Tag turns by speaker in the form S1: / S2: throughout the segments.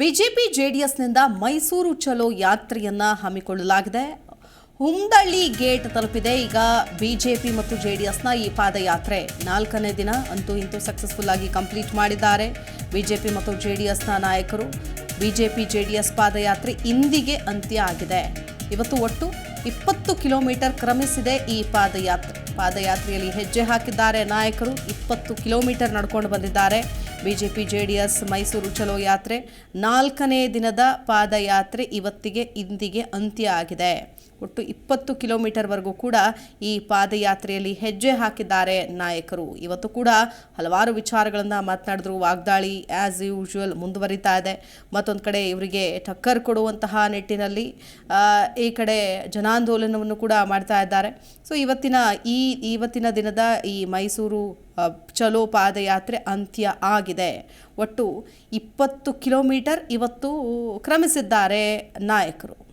S1: BJP ಜೆಡಿಎಸ್ನಿಂದ ಮೈಸೂರು ಚಲೋ ಯಾತ್ರೆಯನ್ನ ಹಮ್ಮಿಕೊಳ್ಳಲಾಗಿದೆ. ಹುಮ್ದಳ್ಳಿ ಗೇಟ್ ತಲುಪಿದೆ. ಈಗ ಬಿಜೆಪಿ ಮತ್ತು ಜೆ ಡಿ ಎಸ್ನ ಈ ಪಾದಯಾತ್ರೆ ನಾಲ್ಕನೇ ದಿನ ಅಂತೂ ಇಂತೂ ಸಕ್ಸಸ್ಫುಲ್ ಆಗಿ ಕಂಪ್ಲೀಟ್ ಮಾಡಿದ್ದಾರೆ. ಬಿಜೆಪಿ ಮತ್ತು ಜೆ ಡಿ ಎಸ್ನ ನಾಯಕರು, ಬಿಜೆಪಿ ಎಸ್ ಪಾದಯಾತ್ರೆ ಇಂದಿಗೆ ಅಂತ್ಯ ಆಗಿದೆ. ಇವತ್ತು ಒಟ್ಟು ಇಪ್ಪತ್ತು ಕಿಲೋಮೀಟರ್ ಕ್ರಮಿಸಿದೆ ಈ ಪಾದಯಾತ್ರೆ. ಪಾದಯಾತ್ರೆಯಲ್ಲಿ ಹೆಜ್ಜೆ ಹಾಕಿದ್ದಾರೆ ನಾಯಕರು. ಇಪ್ಪತ್ತು ಕಿಲೋಮೀಟರ್ ನಡ್ಕೊಂಡು ಬಂದಿದ್ದಾರೆ. ಬಿಜೆಪಿ ಜೆಡಿಎಸ್ ಮೈಸೂರು ಚಲೋ ಯಾತ್ರೆ ನಾಲ್ಕನೇ ದಿನದ ಪಾದಯಾತ್ರೆ ಇವತ್ತಿಗೆ ಇಂದಿಗೆ ಅಂತ್ಯ ಆಗಿದೆ. ಒಟ್ಟು ಇಪ್ಪತ್ತು ಕಿಲೋಮೀಟರ್ವರೆಗೂ ಕೂಡ ಈ ಪಾದಯಾತ್ರೆಯಲ್ಲಿ ಹೆಜ್ಜೆ ಹಾಕಿದ್ದಾರೆ ನಾಯಕರು. ಇವತ್ತು ಕೂಡ ಹಲವಾರು ವಿಚಾರಗಳನ್ನು ಮಾತನಾಡಿದ್ರು. ವಾಗ್ದಾಳಿ ಆ್ಯಸ್ ಯೂಶುವಲ್ ಮುಂದುವರಿತಾ ಇದೆ. ಮತ್ತೊಂದು ಕಡೆ ಇವರಿಗೆ ಟಕ್ಕರ್ ಕೊಡುವಂತಹ ನಿಟ್ಟಿನಲ್ಲಿ ಈ ಕಡೆ ಜನಾಂದೋಲನವನ್ನು ಕೂಡ ಮಾಡ್ತಾ ಇದ್ದಾರೆ. ಸೊ ಇವತ್ತಿನ ಈ, ಇವತ್ತಿನ ದಿನದ ಈ ಮೈಸೂರು ಚಲೋ ಪಾದಯಾತ್ರೆ ಅಂತ್ಯ ಆಗಿದೆ. ಒಟ್ಟು ಇಪ್ಪತ್ತು ಕಿಲೋಮೀಟರ್ ಇವತ್ತು ಕ್ರಮಿಸಿದ್ದಾರೆ ನಾಯಕರು.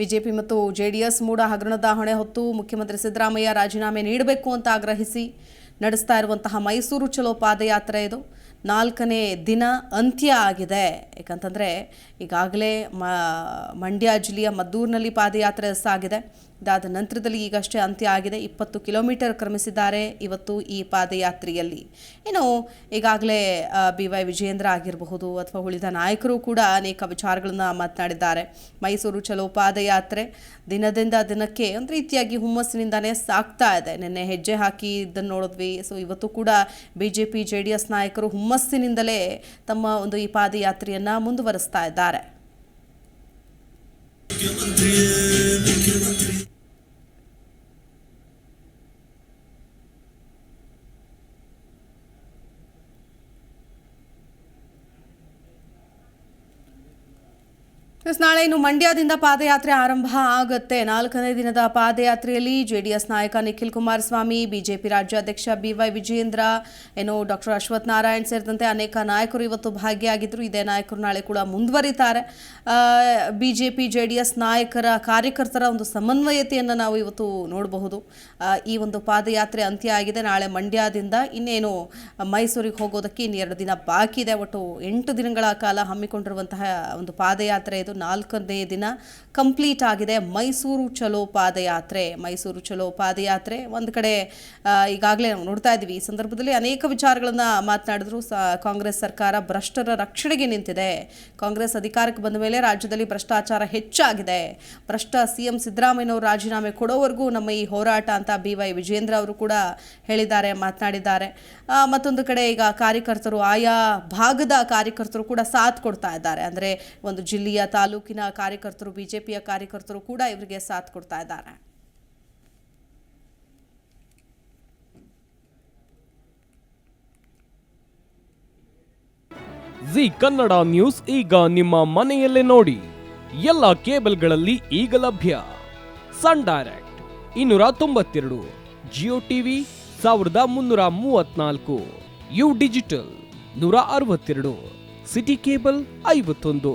S1: ಬಿಜೆಪಿ ಮತ್ತು ಜೆಡಿಎಸ್ ಮೂಡ ಹಗರಣದ ಹೊಣೆ ಹೊತ್ತು ಮುಖ್ಯಮಂತ್ರಿ ಸಿದ್ದರಾಮಯ್ಯ ರಾಜೀನಾಮೆ ನೀಡಬೇಕು ಅಂತ ಆಗ್ರಹಿಸಿ ನಡೆಸ್ತಾ ಇರುವಂತಹ ಮೈಸೂರು ಚಲೋ ಪಾದಯಾತ್ರೆ ಇದು. ನಾಲ್ಕನೇ ದಿನ ಅಂತ್ಯ ಆಗಿದೆ. ಯಾಕಂತಂದರೆ ಈಗಾಗಲೇ ಮಂಡ್ಯ ಜಿಲ್ಲೆಯ ಮದ್ದೂರಿನಲ್ಲಿ ಪಾದಯಾತ್ರೆ ಸಾಗಿದೆ. ಇದಾದ ನಂತರದಲ್ಲಿ ಈಗಷ್ಟೇ ಅಂತ್ಯ ಆಗಿದೆ. ಇಪ್ಪತ್ತು ಕಿಲೋಮೀಟರ್ ಕ್ರಮಿಸಿದ್ದಾರೆ ಇವತ್ತು ಈ ಪಾದಯಾತ್ರೆಯಲ್ಲಿ. ಇನ್ನು ಈಗಾಗಲೇ ಬಿ ವೈ ವಿಜಯೇಂದ್ರ ಆಗಿರಬಹುದು ಅಥವಾ ಉಳಿದ ನಾಯಕರು ಕೂಡ ಅನೇಕ ವಿಚಾರಗಳನ್ನು ಮಾತನಾಡಿದ್ದಾರೆ. ಮೈಸೂರು ಚಲೋ ಪಾದಯಾತ್ರೆ ದಿನದಿಂದ ದಿನಕ್ಕೆ ಒಂದು ರೀತಿಯಾಗಿ ಹುಮ್ಮಸ್ಸಿನಿಂದಾನೇ ಸಾಗ್ತಾ ಇದೆ. ನಿನ್ನೆ ಹೆಜ್ಜೆ ಹಾಕಿ ಇದನ್ನು ನೋಡಿದ್ವಿ. ಸೊ ಇವತ್ತು ಕೂಡ B J P J D S ನಾಯಕರು ಹುಮ್ಮಸ್ಸಿನಿಂದಲೇ ತಮ್ಮ ಒಂದು ಈ ಪಾದಯಾತ್ರೆಯನ್ನು ಮುಂದುವರಿಸ್ತಾ ಇದ್ದಾರೆ. ನಾಳೆ ಇನ್ನು ಮಂಡ್ಯದಿಂದ ಪಾದಯಾತ್ರೆ ಆರಂಭ ಆಗುತ್ತೆ. ನಾಲ್ಕನೇ ದಿನದ ಪಾದಯಾತ್ರೆಯಲ್ಲಿ ಜೆಡಿಎಸ್ ನಾಯಕ ನಿಖಿಲ್ ಕುಮಾರಸ್ವಾಮಿ, ಬಿಜೆಪಿ ರಾಜ್ಯಾಧ್ಯಕ್ಷ ಬಿವೈ ವಿಜಯೇಂದ್ರ ಏನು ಡಾಕ್ಟರ್ ಅಶ್ವಥ್ ನಾರಾಯಣ್ ಸೇರಿದಂತೆ ಅನೇಕ ನಾಯಕರು ಇವತ್ತು ಭಾಗಿಯಾಗಿದ್ದರು ಇದೇ ನಾಯಕರು ನಾಳೆ ಕೂಡ ಮುಂದುವರಿತಾರೆ. ಬಿಜೆಪಿ ಜೆ ಡಿ ಎಸ್ ನಾಯಕರ ಕಾರ್ಯಕರ್ತರ ಒಂದು ಸಮನ್ವಯತೆಯನ್ನು ನಾವು ಇವತ್ತು ನೋಡಬಹುದು. ಈ ಒಂದು ಪಾದಯಾತ್ರೆ ಅಂತ್ಯ ಆಗಿದೆ. ನಾಳೆ ಮಂಡ್ಯದಿಂದ ಇನ್ನೇನು ಮೈಸೂರಿಗೆ ಹೋಗೋದಕ್ಕೆ ಇನ್ನೆರಡು ದಿನ ಬಾಕಿ ಇದೆ. ಒಟ್ಟು ಎಂಟು ದಿನಗಳ ಕಾಲ ಹಮ್ಮಿಕೊಂಡಿರುವಂತಹ ಒಂದು ಪಾದಯಾತ್ರೆ ಇದು. ನಾಲ್ಕನೇ ದಿನ ಕಂಪ್ಲೀಟ್ ಆಗಿದೆ. ಮೈಸೂರು ಚಲೋ ಪಾದಯಾತ್ರೆ ಮೈಸೂರು ಚಲೋ ಪಾದಯಾತ್ರೆ ಒಂದು ಕಡೆ ಈಗಾಗಲೇ ನಾವು ನೋಡ್ತಾ ಇದ್ದೀವಿ. ಈ ಸಂದರ್ಭದಲ್ಲಿ ಅನೇಕ ವಿಚಾರಗಳನ್ನು ಮಾತನಾಡಿದ್ರು ಕಾಂಗ್ರೆಸ್ ಸರ್ಕಾರ. ಭ್ರಷ್ಟರ ರಕ್ಷಣೆಗೆ ನಿಂತಿದೆ. ಕಾಂಗ್ರೆಸ್ ಅಧಿಕಾರಕ್ಕೆ ಬಂದ ಮೇಲೆ ರಾಜ್ಯದಲ್ಲಿ ಭ್ರಷ್ಟಾಚಾರ ಹೆಚ್ಚಾಗಿದೆ. ಭ್ರಷ್ಟ ಸಿ ಎಂ ಸಿದ್ದರಾಮಯ್ಯನವರು ರಾಜೀನಾಮೆ ಕೊಡೋವರೆಗೂ ನಮ್ಮ ಈ ಹೋರಾಟ ಅಂತ ಬಿ ವೈ ವಿಜೇಂದ್ರ ಅವರು ಕೂಡ ಹೇಳಿದ್ದಾರೆ, ಮಾತನಾಡಿದ್ದಾರೆ. ಮತ್ತೊಂದು ಕಡೆ ಈಗ ಕಾರ್ಯಕರ್ತರು, ಆಯಾ ಭಾಗದ ಕಾರ್ಯಕರ್ತರು ಕೂಡ ಸಾಥ್ ಕೊಡ್ತಾ ಇದ್ದಾರೆ. ಅಂದರೆ ಒಂದು ಜಿಲ್ಲೆಯ ತಾಲೂಕಿನ ಕಾರ್ಯಕರ್ತರು, ಬಿಜೆಪಿಯ ಕಾರ್ಯಕರ್ತರು ಕೂಡ ಇವರಿಗೆ ಸಾಥ್ ಕೊಡ್ತಾ ಇದ್ದಾರೆ.
S2: ಜಿ ಕನ್ನಡ ನ್ಯೂಸ್ ಈಗ ನಿಮ್ಮ ಮನೆಯಲ್ಲೇ ನೋಡಿ. ಎಲ್ಲ ಕೇಬಲ್ಗಳಲ್ಲಿ ಈಗ ಲಭ್ಯ. ಸನ್ ಡೈರೆಕ್ಟ್ ಇನ್ನೂರ ತೊಂಬತ್ತೆರಡು, ಜಿಯೋ ಟಿವಿ ಸಾವಿರದ ಮುನ್ನೂರ ಮೂವತ್ನಾಲ್ಕು, ಯು ಡಿಜಿಟಲ್ ನೂರ ಅರವತ್ತೆರಡು, ಸಿಟಿ ಕೇಬಲ್ ಐವತ್ತೊಂದು.